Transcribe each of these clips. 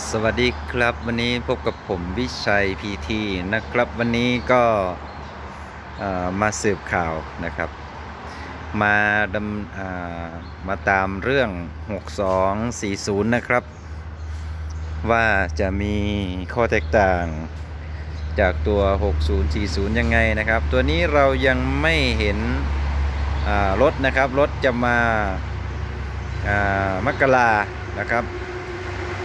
สวัสดีครับวันนี้พบกับผมวิชัยพีทีนะครับ วันนี้ก็มาสืบข่าวนะครับ มาดำมาตามเรื่อง 6240 นะครับ ว่าจะมีข้อแตกต่างจากตัว 6040 ยังไงนะครับ ตัวนี้เรายังไม่เห็นรถนะครับรถจะมาามกรานะครับ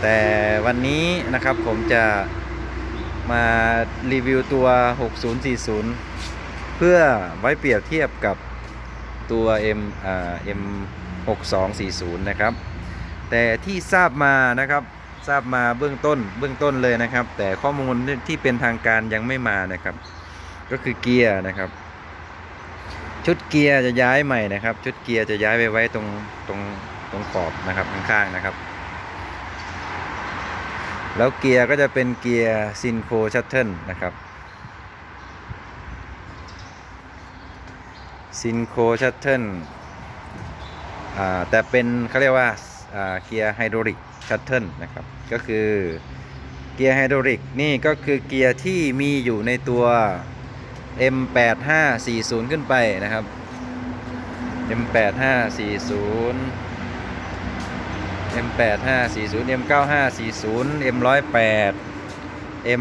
แต่วันนี้นะครับผมจะมารีวิวตัว 6040 เพื่อไว้เปรียบเทียบกับตัว M อ่า M 6240 นะครับ แต่ที่ทราบมานะครับทราบมาเบื้องต้นเบื้องต้นเลยนะครับ แต่ข้อมูลที่เป็นทางการยังไม่มานะครับ ก็คือเกียร์นะครับ ชุดเกียร์จะย้ายใหม่นะครับ ชุดเกียร์จะย้ายไปไว้ตรงตรงตรงขอบนะครับข้างๆนะครับ แล้วเกียร์ก็จะเป็นเกียร์ซินโคชัตเทิลนะครับซินโคชัตเทิลแต่เป็นเขาเรียกว่าอ่าเกียร์ไฮดรอลิกชัตเทิลนะครับ ก็คือเกียร์ไฮดรอลิกนี่ก็คือเกียร์ที่มีอยู่ในตัว M8540 ขึ้นไปนะครับ M8540 M8540 M9540 M108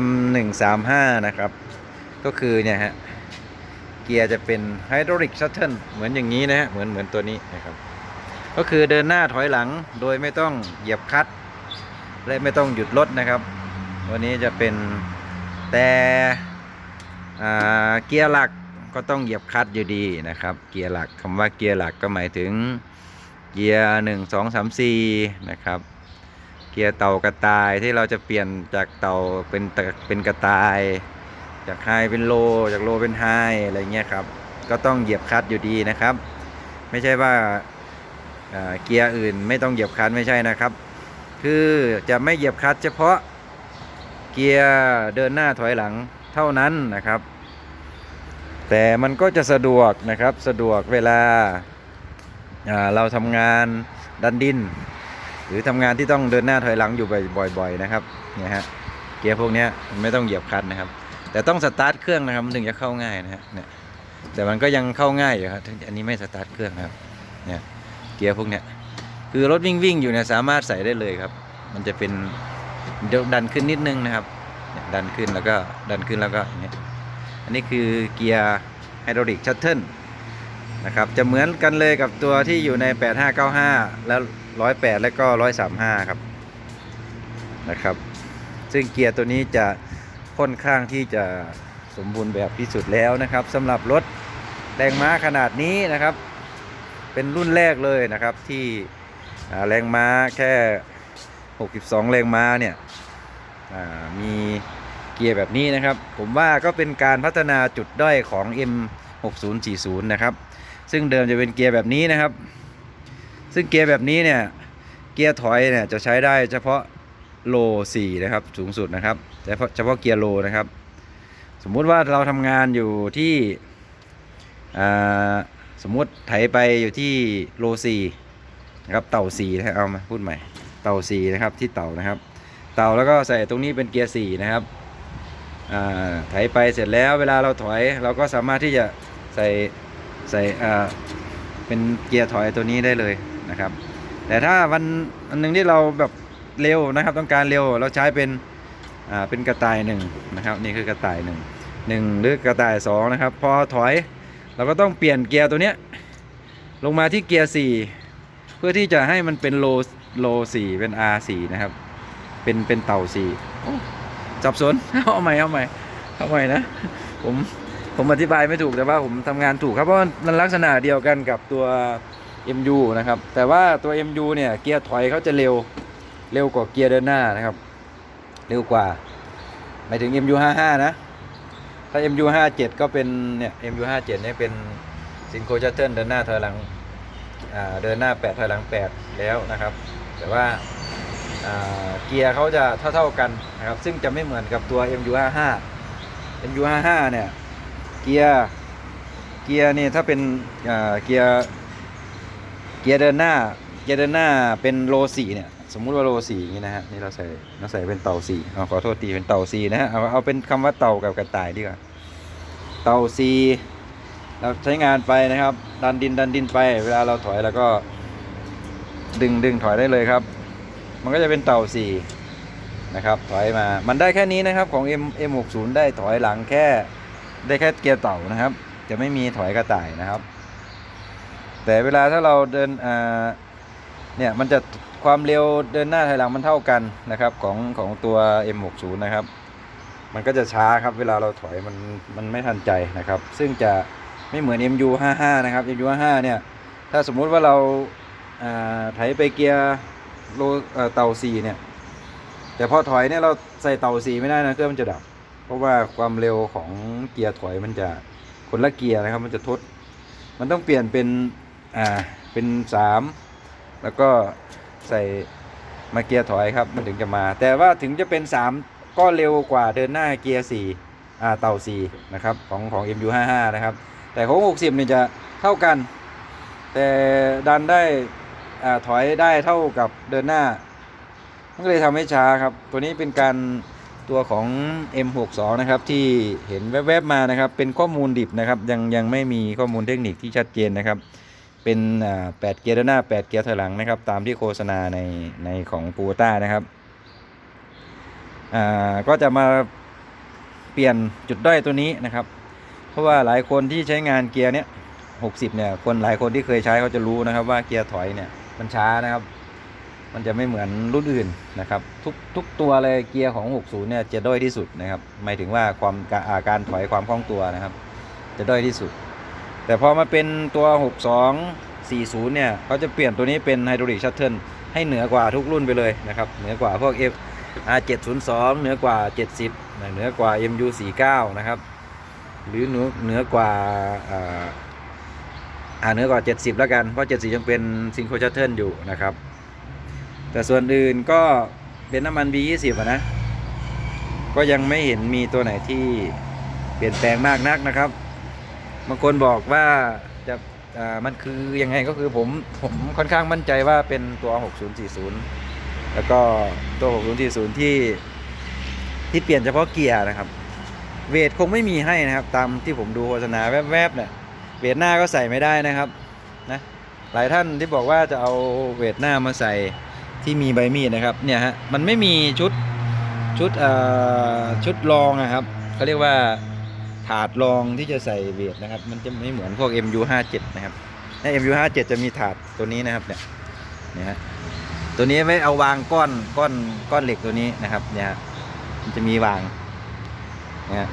M135 นะครับ ก็คือเนี่ยฮะ เกียร์จะเป็นไฮดรอลิกชัตเทิลเหมือนอย่างนี้นะฮะ เหมือนเหมือนตัวนี้นะครับ ก็คือเดินหน้าถอยหลังโดยไม่ต้องเหยียบคลัตช์และไม่ต้องหยุดรถนะครับ วันนี้จะเป็นแต่เกียร์หลักก็ต้องเหยียบคลัตช์อยู่ดีนะครับ เกียร์หลักคำว่าเกียร์หลักก็หมายถึง เกียร์หนึ่งสองสามสี่นะครับ เกียร์เต่ากระต่ายที่เราจะเปลี่ยนจากเต่าเป็นตะเป็นกระต่าย จากไฮเป็นโล จากโลเป็นไฮอะไรเงี้ยครับ ก็ต้องเหยียบคลัตช์อยู่ดีนะครับ ไม่ใช่ว่าเกียร์อื่นไม่ต้องเหยียบคลัตช์ไม่ใช่นะครับ คือจะไม่เหยียบคลัตช์เฉพาะเกียร์เดินหน้าถอยหลังเท่านั้นนะครับ แต่มันก็จะสะดวกนะครับสะดวกเวลา เราทำงานดันดิน หรือทำงานที่ต้องเดินหน้าถอยหลังอยู่บ่อย ๆ นะครับเนี่ยฮะเกียร์พวกนี้ไม่ต้องเหยียบคันนะครับ แต่ต้องสตาร์ทเครื่องนะครับมันถึงจะเข้าง่ายนะฮะเนี่ยแต่มันก็ยังเข้าง่ายอยู่ครับอันนี้ไม่สตาร์ทเครื่องนะครับเนี่ยเกียร์พวกเนี้ยคือรถวิ่งวิ่งอยู่เนี่ยสามารถใส่ได้เลยครับ มันจะเป็นเดี๋ยวดันขึ้นนิดนึงนะครับ ดันขึ้นแล้วก็ดันขึ้นแล้วก็อย่างเงี้ยอันนี้คือเกียร์ไฮดรอลิกชัตเทิล นะครับจะเหมือนกันเลยกับตัวที่อยู่ใน 8595 แล้ว 108 และก็ 135 ครับนะครับซึ่งเกียร์ตัวนี้จะค่อนข้างที่จะสมบูรณ์แบบที่สุดแล้วนะครับสำหรับรถแรงม้าขนาดนี้นะครับ เป็นรุ่นแรกเลยนะครับที่แรงม้าแค่ 62 แรงม้าเนี่ยมีเกียร์แบบนี้นะครับ ผมว่าก็เป็นการพัฒนาจุดด้อยของ M6040 นะครับ ซึ่งเดิมจะเป็นเกียร์แบบนี้นะครับ ซึ่งเกียร์แบบนี้เนี่ยเกียร์ถอยเนี่ยจะใช้ได้เฉพาะโล4นะครับสูงสุดนะครับเฉพาะเฉพาะเกียร์โลนะครับ สมมุติว่าเราทำงานอยู่ที่อ่าสมมุติไถไปอยู่ที่โล4นะครับเต่า4นะเอามาพูดใหม่เต่า4นะครับที่เต่านะครับ เต่าแล้วก็ใส่ตรงนี้เป็นเกียร์4นะครับอ่าไถไปเสร็จแล้วเวลาเราถอยเราก็สามารถที่จะใส่ ใส่อ่าเป็นเกียร์ถอยตัวนี้ได้เลยนะครับ แต่ถ้าวันอันหนึ่งที่เราแบบเร็วนะครับ ต้องการเร็วเราใช้เป็นอ่าเป็นกระต่ายหนึ่งนะครับนี่คือกระต่ายหนึ่งหนึ่งหรือกระต่ายสองนะครับ พอถอยเราก็ต้องเปลี่ยนเกียร์ตัวเนี้ยลงมาที่เกียร์สี่เพื่อที่จะให้มันเป็นโลโลสี่เป็น R สี่นะครับ เป็นเป็นเต่าสี่โอ้สับสนเอาใหม่เอาใหม่เอาใหม่นะ ผม ผมอธิบายไม่ถูกแต่ว่าผมทำงานถูกครับเพราะมันลักษณะเดียวกันกับตัว MU นะครับแต่ว่าตัว MU เนี่ยเกียร์ถอยเขาจะเร็วเร็วกว่าเกียร์เดินหน้านะครับ เร็วกว่าหมายถึง MU 55นะถ้า MU 57ก็เป็นเนี่ย MU 57เนี่ยเป็นซินโคชัตเทิลเดินหน้าถอยหลังเดินหน้า 8 ถอยหลัง 8 แล้วนะครับ แต่ว่าอ่าเกียร์เขาจะเท่าๆกันนะครับซึ่งจะไม่เหมือนกับตัว MU 55 MU 55 เนี่ย เกียร์เกียร์นี่ถ้าเป็นเกียร์เกียร์เดินหน้า เกียร์เดินหน้าเป็นโลสี่เนี่ยสมมุติว่าโลสี่อย่างนี้นะฮะนี่เราใส่เราใส่เป็นเต่าสี่เอาขอโทษทีเป็นเต่าสี่นะฮะเอาเอาเป็นคำว่าเต่ากับกระต่ายดีกว่าเต่าสี่เราใช้งานไปนะครับ ดันดินดันดินไป เวลาเราถอยแล้วก็ ดึงดึงถอยได้เลยครับ มันก็จะเป็นเต่าสี่นะครับถอยมา มันได้แค่นี้นะครับของ M M60 ได้ถอยหลังแค่ ได้แค่เกียร์เต่านะครับ จะไม่มีถอยกระต่ายนะครับ แต่เวลาถ้าเราเดินเนี่ยมันจะความเร็วเดินหน้าถอยหลังมันเท่ากันนะครับของของตัว M60 นะครับ มันก็จะช้าครับเวลาเราถอยมันมันไม่ทันใจนะครับ ซึ่งจะไม่เหมือน MU55 นะครับ MU55 เนี่ยถ้าสมมุติว่าเราถอ่าไปเกียร์โลเต่า4เนี่ยแต่พอถอยเนี่ยเราใส่เต่า4ไม่ได้นะเครื่องมันจะดับ เพราะว่าความเร็วของเกียร์ถอยมันจะคนละเกียร์นะครับ มันจะทด มันต้องเปลี่ยนเป็นอ่าเป็นสามแล้วก็ใส่มาเกียร์ถอยครับมันถึงจะมา แต่ว่าถึงจะเป็นสามก็เร็วกว่าเดินหน้าเกียร์สี่อ่าเต่าสี่นะครับของของ MU55 นะครับ แต่ของ 60เนี่ยจะเท่ากัน แต่ดันได้อ่าถอยได้เท่ากับเดินหน้ามันก็เลยทำให้ช้าครับ ตัวนี้เป็นการ ตัวของ M62 นะครับที่เห็นแวบๆมานะครับ เป็นข้อมูลดิบนะครับ ยังยังไม่มีข้อมูลเทคนิคที่ชัดเจนนะครับ เป็น8เกียร์ด้านหน้า8เกียร์ถอยหลังนะครับ ตามที่โฆษณาในในของปูต้านะครับอ่าก็จะมาเปลี่ยนจุดด้อยตัวนี้นะครับ เพราะว่าหลายคนที่ใช้งานเกียร์เนี้ย60เนี่ยคนหลายคนที่เคยใช้เขาจะรู้นะครับว่าเกียร์ถอยเนี่ยมันช้านะครับ มันจะไม่เหมือนรุ่นอื่นนะครับ ทุกทุกตัวเลยเกียร์ของ 60 เนี่ยจะด้อยที่สุดนะครับหมายถึงว่าความกาการถอยความคล่องตัวนะครับ จะด้อยที่สุด แต่พอมาเป็นตัว 62 40 เนี่ยเขาจะเปลี่ยนตัวนี้เป็นไฮดรอลิกชัตเทิลให้เหนือกว่าทุกรุ่นไปเลยนะครับเหนือกว่าพวก F R702 เหนือกว่า 70เหนือกว่า MU49 นะครับหรือเหนือเหนือกว่าอ่าอ่าเหนือกว่า 70 แล้วกัน เพราะ 70 ยังเป็นซิงโครชัตเทิลอยู่นะครับ แต่ส่วนอื่นก็เป็นน้ำมัน B20 อะนะ ก็ยังไม่เห็นมีตัวไหนที่เปลี่ยนแปลงมากนักนะครับ บางคนบอกว่าจะอ่ามันคือยังไงก็คือผมผมค่อนข้างมั่นใจว่าเป็นตัว 6040 แล้วก็ตัว 6040 ที่ที่เปลี่ยนเฉพาะเกียร์นะครับ เวทคงไม่มีให้นะครับ ตามที่ผมดูโฆษณาแวบๆเนี่ยเวทหน้าก็ใส่ไม่ได้นะครับนะหลายท่านที่บอกว่าจะเอาเวทหน้ามาใส่ ที่มีใบมีดนะครับเนี่ยฮะมันไม่มีชุดชุดเอ่อชุดรองนะครับเขาเรียกว่าถาดรองที่จะใส่เวทนะครับ มันจะไม่เหมือนพวก MU57 นะครับใน MU57 จะมีถาดตัวนี้นะครับเนี่ยเนี่ยฮะตัวนี้ไม่เอาวางก้อนก้อนก้อนเหล็กตัวนี้นะครับเนี่ยฮะมันจะมีวางเนี่ยฮะ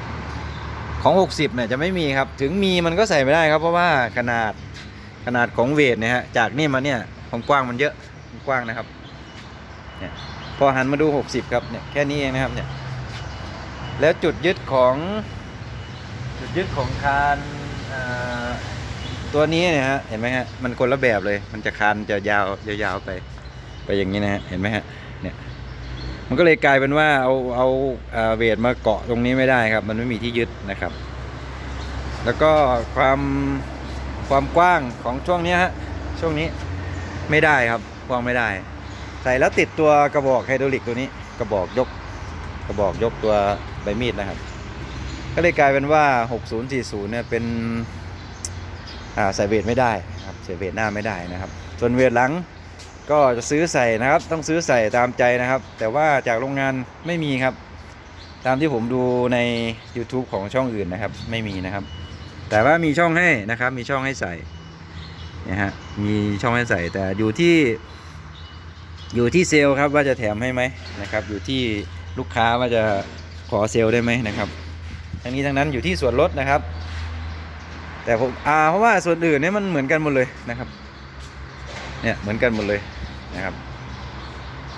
ของ 60เนี่ยจะไม่มีครับ ถึงมีมันก็ใส่ไม่ได้ครับ เพราะว่าขนาดขนาดของเวทเนี่ยฮะจากนี่มาเนี่ยความกว้างมันเยอะกว้างนะครับ เนี่ยพอหันมาดู 60 ครับเนี่ยแค่นี้เองนะครับเนี่ยแล้วจุดยึดของจุดยึดของคานตัวนี้เนี่ยฮะเห็นไหมฮะมันคนละแบบเลย มันจะคานจะยาวยาวๆไปไปอย่างนี้นะฮะเห็นไหมฮะเนี่ยมันก็เลยกลายเป็นว่าเอาเอาเอ่อเวทมาเกาะตรงนี้ไม่ได้ครับ มันไม่มีที่ยึดนะครับ แล้วก็ความความกว้างของช่วงนี้ฮะช่วงนี้ไม่ได้ครับกว้างไม่ได้ ใส่แล้วติดตัวกระบอกไฮดรอลิกตัวนี้กระบอกยกกระบอกยกตัวใบมีดนะครับ ก็เลยกลายเป็นว่า 6040 เนี่ยเป็นอ่าใส่เวทไม่ได้ครับใส่เวทหน้าไม่ได้นะครับ ส่วนเวทหลังก็จะซื้อใส่นะครับ ต้องซื้อใส่ตามใจนะครับ แต่ว่าจากโรงงานไม่มีครับ ตามที่ผมดูใน YouTube ของช่องอื่นนะครับ ไม่มีนะครับ แต่ว่ามีช่องให้นะครับ มีช่องให้ใส่นะฮะมีช่องให้ใส่แต่อยู่ที่ อยู่ที่เซลล์ครับว่าจะแถมให้ไหมนะครับ อยู่ที่ลูกค้าว่าจะขอเซลล์ได้ไหมนะครับ ทั้งนี้ทั้งนั้นอยู่ที่ส่วนลดนะครับ แต่ผมอ่าเพราะว่าส่วนอื่นเนี่ยมันเหมือนกันหมดเลยนะครับ เนี่ยเหมือนกันหมดเลยนะครับ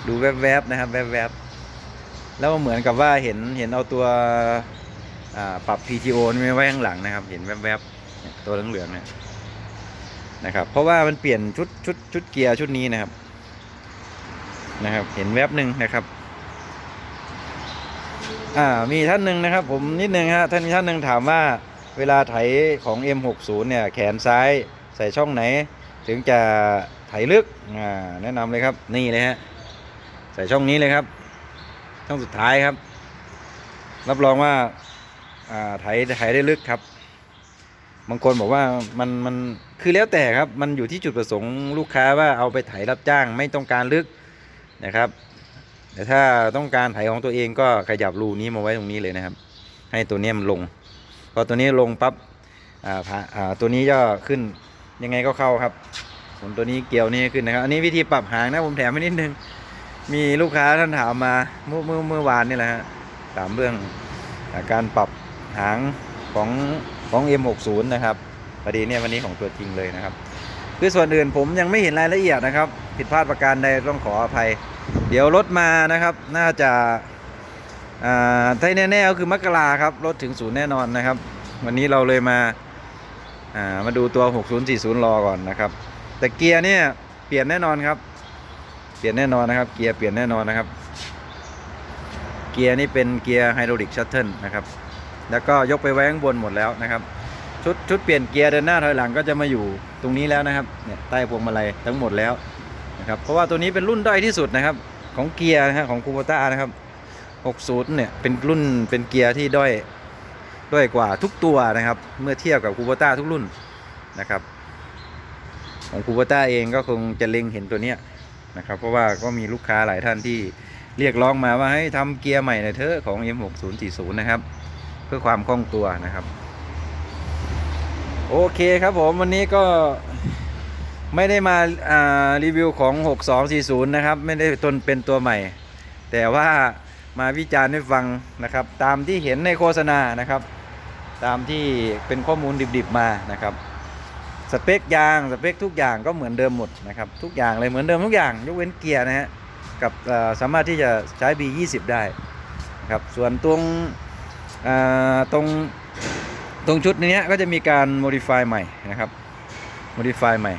ดูแวบๆนะครับ แวบๆแล้วเหมือนกับว่าเห็นเห็นเอาตัวอ่าปรับ PTO นี่ไว้ข้างหลังนะครับ เห็นแวบๆตัวเหลืองๆเนี่ยนะครับ เพราะว่ามันเปลี่ยนชุดชุดชุดเกียร์ชุดนี้นะครับ นะครับ เห็นแวบหนึ่งนะครับ อ่ามีท่านหนึ่งนะครับ ผมนิดนึงฮะท่านมีท่านหนึ่งถามว่าเวลาไถของ M60 เนี่ยแขนซ้ายใส่ช่องไหน ถึงจะไถลึกอ่าแนะนำเลยครับนี่เลยฮะใส่ช่องนี้เลยครับ ช่องสุดท้ายครับ รับรองว่าอ่าไถไถได้ลึกครับบางคนบอกว่ามันมันคือแล้วแต่ครับ มันอยู่ที่จุดประสงค์ลูกค้าว่าเอาไปไถรับจ้างไม่ต้องการลึก นะครับแต่ถ้าต้องการไถของตัวเองก็ขยับรูนี้มาไว้ตรงนี้เลยนะครับ ให้ตัวเนี้มันลง พอตัวนี้ลงปั๊บตัวนี้ก็ขึ้นยังไงก็เข้าครับ ส่วนตัวนี้เกี่ยวนี่ขึ้นนะครับ อันนี้วิธีปรับหางนะผมแถมไปนิดนึง มีลูกค้าท่านถามมาเมื่อเมื่อเมื่อวานนี่แหละฮะถามเรื่องการปรับหางของของ M60 นะครับพอดีเนี่ยวันนี้ของตัวจริงเลยนะครับ คือส่วนอื่นผมยังไม่เห็นรายละเอียดนะครับ ผิดพลาดประการใดต้องขออภัย เดี๋ยวรถมานะครับ น่าจะอ่าถ้าแน่ๆก็คือมกราครับ รถถึงศูนย์แน่นอนนะครับ วันนี้เราเลยมาามาดูตัว 6040 รอก่อนนะครับ แต่เกียร์เนี่ยเปลี่ยนแน่นอนครับ เปลี่ยนแน่นอนนะครับ เกียร์เปลี่ยนแน่นอนนะครับ เกียร์นี่เป็นเกียร์ไฮดรอลิกชัตเทิลนะครับ แล้วก็ยกไปไว้ข้างบนหมดแล้วนะครับ ชุดชุดเปลี่ยนเกียร์เดินหน้าถอยหลังก็จะมาอยู่ตรงนี้แล้วนะครับเนี่ยใต้พวงมาลัยทั้งหมดแล้วนะครับเพราะว่าตัวนี้เป็นรุ่นด้อยที่สุดนะครับของเกียร์นะฮะของคูโบต้านะครับ60เนี่ยเป็นรุ่นเป็นเกียร์ที่ด้อยด้อยกว่าทุกตัวนะครับ เมื่อเทียบกับคูโบต้าทุกรุ่นนะครับ ของคูโบต้าเองก็คงจะเล็งเห็นตัวเนี้ยนะครับ เพราะว่าก็มีลูกค้าหลายท่านที่เรียกร้องมาว่าให้ทำเกียร์ใหม่หน่อยเถอะของ M6040 นะครับ เพื่อความคล่องตัวนะครับ โอเคครับผมวันนี้ก็ไม่ได้มาอ่ารีวิวของ 6240 นะครับ ไม่ได้ตนเป็นตัวใหม่ แต่ว่ามาวิจารณ์ให้ฟังนะครับ ตามที่เห็นในโฆษณานะครับ ตามที่เป็นข้อมูลดิบๆมานะครับ สเปคยางสเปคทุกอย่างก็เหมือนเดิมหมดนะครับ ทุกอย่างเลยเหมือนเดิมทุกอย่าง ยกเว้นเกียร์นะฮะกับสามารถที่จะใช้ B20 ได้นะครับส่วนตรงตรง ตรงชุดนี้ก็จะมีการ modify ใหม่นะครับ modify ใหม่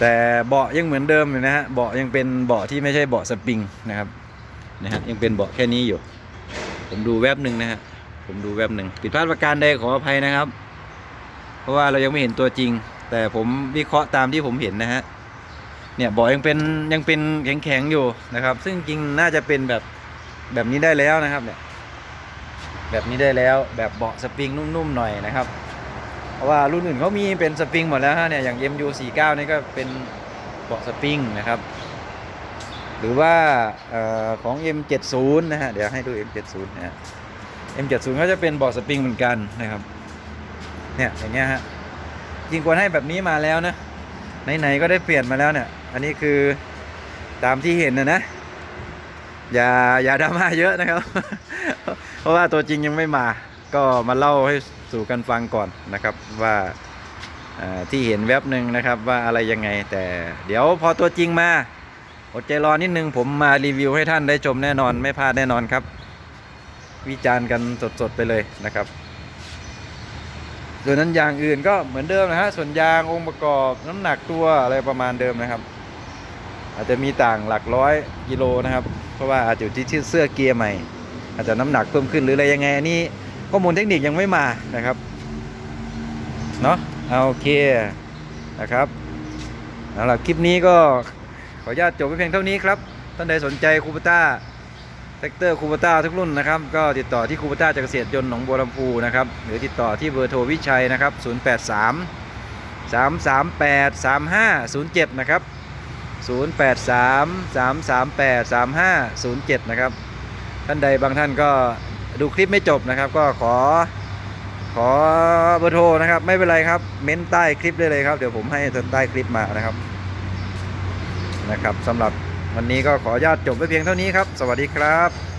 แต่เบาะยังเหมือนเดิมอยู่นะฮะเบาะยังเป็นเบาะที่ไม่ใช่เบาะสปริงนะครับนะฮะยังเป็นเบาะแค่นี้อยู่ ผมดูแวบหนึ่งนะฮะผมดูแวบหนึ่งผิดพลาดประการใดขออภัยนะครับ เพราะว่าเรายังไม่เห็นตัวจริง แต่ผมวิเคราะห์ตามที่ผมเห็นนะฮะเนี่ยเบาะยังเป็นยังเป็นแข็งๆอยู่นะครับ ซึ่งจริงน่าจะเป็นแบบแบบนี้ได้แล้วนะครับเนี่ย แบบนี้ได้แล้วแบบเบาะสปริงนุ่มๆหน่อยนะครับ เพราะว่ารุ่นอื่นเขามีเป็นสปริงหมดแล้วฮะเนี่ยอย่าง MU49 นี่ก็เป็นเบาะสปริงนะครับ หรือว่าออของ M70 นะฮะเดี๋ยวให้ดู M70 นะฮะ M70 เขาจะเป็นเบาะสปริงเหมือนกันนะครับเนี่ยอย่างเงี้ยฮะจริงควรให้แบบนี้มาแล้วนะไหนๆก็ได้เปลี่ยนมาแล้วเนี่ย อันนี้คือตามที่เห็นนะนะ อย่าอย่าดราม่าเยอะนะครับ เพราะว่าตัวจริงยังไม่มา ก็มาเล่าให้สู่กันฟังก่อนนะครับว่าที่เห็นแว็บหนึ่งนะครับว่าอะไรยังไง แต่เดี๋ยวพอตัวจริงมาอดใจรอนิดนึงผมมารีวิวให้ท่านได้ชมแน่นอนไม่พลาดแน่นอนครับ วิจารณ์กันสดๆไปเลยนะครับ ส่วนนั้นอย่างอื่นก็เหมือนเดิมนะฮะส่วนยางองค์ประกอบน้ำหนักตัวอะไรประมาณเดิมนะครับ อาจจะมีต่างหลักร้อยกิโลนะครับ เพราะว่าอาจจะอยู่ที่เสื้อเกียร์ใหม่ อาจจะน้ำหนักเพิ่มขึ้นหรืออะไรยังไงอันนี้ข้อมูลเทคนิคยังไม่มานะครับเนาะเอาโอเคนะครับเอาล่ะคลิปนี้ก็ขออนุญาตจบไว้เพียงเท่านี้ครับท่านใดสนใจคูปต้าแท็กเตอร์คูปต้าทุกรุ่นนะครับ ก็ติดต่อที่คูปต้าจากเกษตรยนต์หนองบัวลำพูนะครับหรือติดต่อที่เบอร์โทรวิชัยนะครับ 083 338 3507 นะครับ 083 338 3507 นะครับ ท่านใดบางท่านก็ดูคลิปไม่จบนะครับ ก็ขอ ขอเบอร์โทรนะครับ ไม่เป็นไรครับ เม้นใต้คลิปได้เลยครับ เดี๋ยวผมให้ใต้คลิปมานะครับนะครับสำหรับวันนี้ก็ขออนุญาตจบไว้เพียงเท่านี้ครับ สวัสดีครับ